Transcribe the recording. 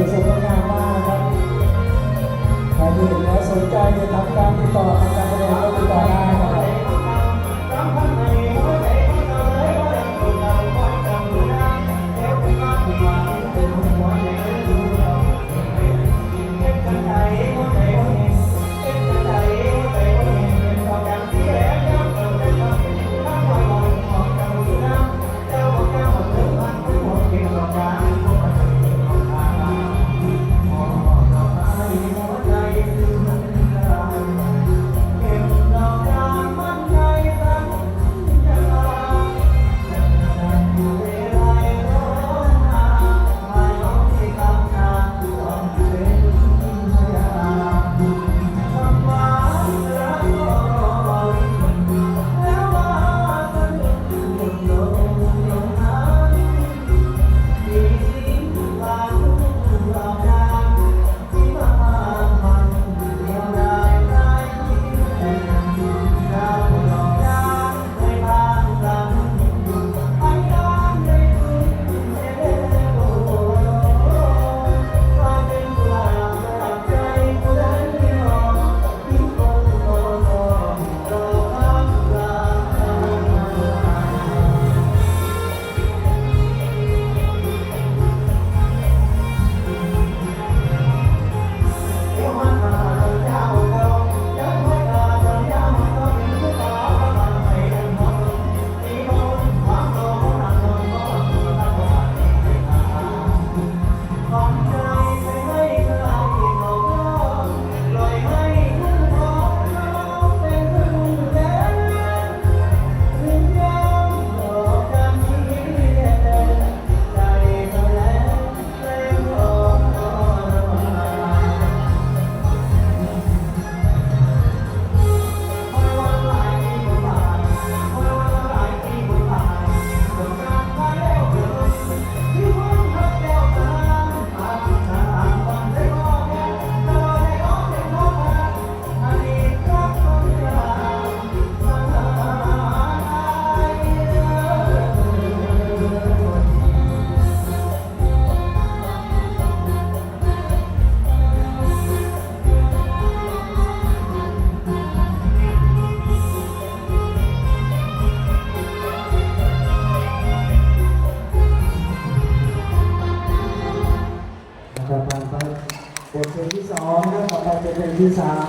ยชมงดงามมากนะครับใครที่เห็นแล้วสนใจจะทำการติดต่อทำการแสดงก็ติดต่อได้นะครับ 很日常